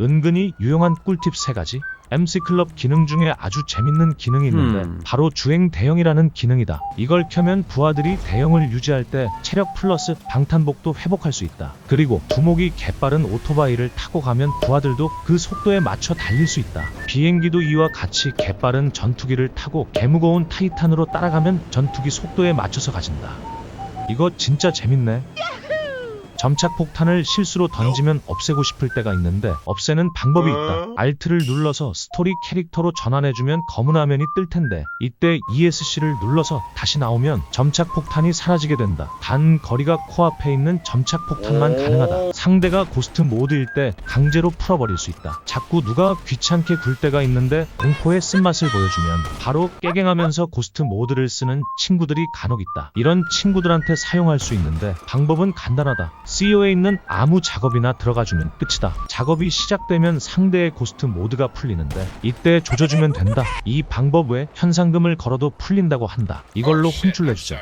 은근히 유용한 꿀팁 3가지. MC클럽 기능 중에 아주 재밌는 기능이 있는데 음. 바로 주행 대형이라는 기능이다. 이걸 켜면 부하들이 대형을 유지할 때 체력 플러스 방탄복도 회복할 수 있다. 그리고 두목이 개빠른 오토바이를 타고 가면 부하들도 그 속도에 맞춰 달릴 수 있다. 비행기도 이와 같이 개빠른 전투기를 타고 개무거운 타이탄으로 따라가면 전투기 속도에 맞춰서 가진다. 이거 진짜 재밌네. 점착 폭탄을 실수로 던지면 없애고 싶을 때가 있는데 없애는 방법이 있다. Alt를 눌러서 스토리 캐릭터로 전환해주면 검은 화면이 뜰 텐데 이때 ESC를 눌러서 다시 나오면 점착 폭탄이 사라지게 된다. 단 거리가 코앞에 있는 점착 폭탄만 가능하다. 상대가 고스트 모드일 때 강제로 풀어버릴 수 있다. 자꾸 누가 귀찮게 굴 때가 있는데 공포의 쓴맛을 보여주면 바로 깨갱하면서 고스트 모드를 쓰는 친구들이 간혹 있다. 이런 친구들한테 사용할 수 있는데 방법은 간단하다. CO에 있는 아무 작업이나 들어가주면 끝이다. 작업이 시작되면 상대의 고스트 모드가 풀리는데 이때 조져주면 된다. 이 방법 외 현상금을 걸어도 풀린다고 한다. 이걸로 혼쭐 내주자.